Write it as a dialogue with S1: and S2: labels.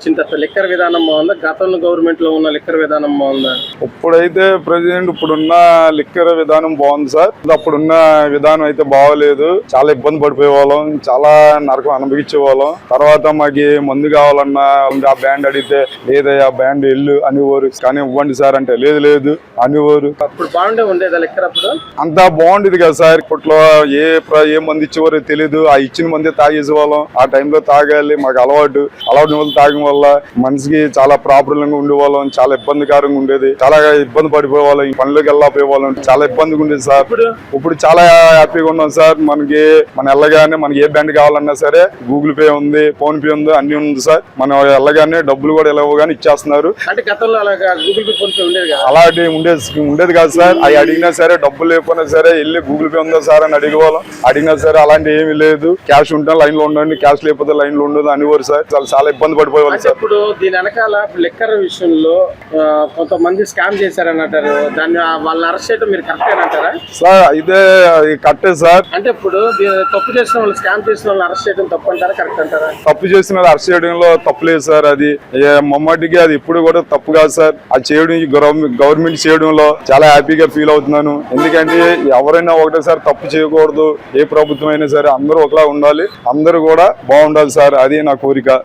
S1: వచ్చిన తర్వాత లిక్కర్ విధానం బాగుందా? గతంలో గవర్నమెంట్లో ఉన్న లిక్కర్ విధానం బాగుందా?
S2: ఇప్పుడైతే ప్రజెంట్ ఇప్పుడున్న లిక్కర్ విధానం బాగుంది సార్. అప్పుడున్న విధానం అయితే బాగోలేదు. చాలా ఇబ్బంది పడిపోయే వాళ్ళం చాలా నరకం అనుభవించే వాళ్ళం తర్వాత మాకు మందు కావాలన్నా ఆ బ్యాండ్ అడిగితే లేదయ్యా బ్యాండ్ ఇల్లు అనేవారు. కానీ ఇవ్వండి సార్ అంటే లేదు లేదు అనేవారు.
S1: అప్పుడు బాగుండే ఉండేదా లిక్కర్ అప్పుడు?
S2: అంతా బాగుండేది కదా సార్. ఇప్పట్లో ఏ ఏ మంది ఇచ్చేవారో తెలియదు ఆ ఇచ్చిన మందే తాగేసే వాళ్ళం ఆ టైంలో తాగాలి మాకు అలవాటు. అలవాటు వల్ల తాగడం వల్ల మనిషికి చాలా ప్రాబ్లంగా ఉండేవాళ్ళం చాలా ఇబ్బందికరంగా ఉండేది. చాలా ఇబ్బంది పడిపోయే వాళ్ళం ఈ పనులకు వెళ్ళకపోయే వాళ్ళం చాలా ఇబ్బందిగా ఉండేది సార్.
S1: ఇప్పుడు
S2: చాలా హ్యాపీగా ఉన్నాం సార్. మనకి మన వెళ్ళగానే మనకి ఏ బ్యాండ్ కావాలన్నా సరే గూగుల్ పే ఉంది ఫోన్ పే ఉంది అన్ని ఉంది సార్. మనం వెళ్ళగానే డబ్బులు కూడా వెళ్ళగానే ఇచ్చేస్తున్నారు. అలాంటి ఉండేది ఉండేది కాదు సార్. అవి అడిగినా సరే డబ్బులు లేకపోయినా సరే వెళ్ళి గూగుల్ పే ఉందా సార్ అని అడిగేవాళ్ళం. అడిగినా సరే అలాంటి ఏమీ లేదు. క్యాష్ ఉంటే లైన్లో ఉండండి క్యాష్ లేకపోతే లైన్లో ఉండదు అనేవారు సార్. చాలా చాలా ఇబ్బంది పడిపోయేవాళ్ళు. సార్
S1: ఇప్పుడు దీని వెనకాల లిక్కర్ విషయంలో కొంతమంది స్కామ్ చేశారని అంటారు దాన్ని వాళ్ళని అరెస్ట్ చేయడం మీరు కరెక్ట్ అంటారా?
S2: సార్ అది కట్టే సార్.
S1: అంటే ఇప్పుడు తప్పు చేసిన వాళ్ళు స్కామ్ చేసిన వాళ్ళని అరెస్ట్ చేయడం తప్పు అంటారా కరెక్ట్ అంటారా?
S2: తప్పు చేసిన వాళ్ళు అరెస్ట్ చేయడంలో తప్పు లేదు సార్ అది. మమ్మటికి అది ఇప్పుడు కూడా తప్పు కాదు సార్. అది చేయడం గవర్నమెంట్ గవర్నమెంట్ చేయడంలో చాలా హ్యాపీగా ఫీల్ అవుతున్నాను. ఎందుకంటే ఎవరైనా ఒకటేసారి తప్పు చేయకూడదు ఏ ప్రభుత్వం అయినా సరే అందరూ ఒకలా ఉండాలి. అందరూ కూడా బాగుండాలి సార్ అది నా కోరిక.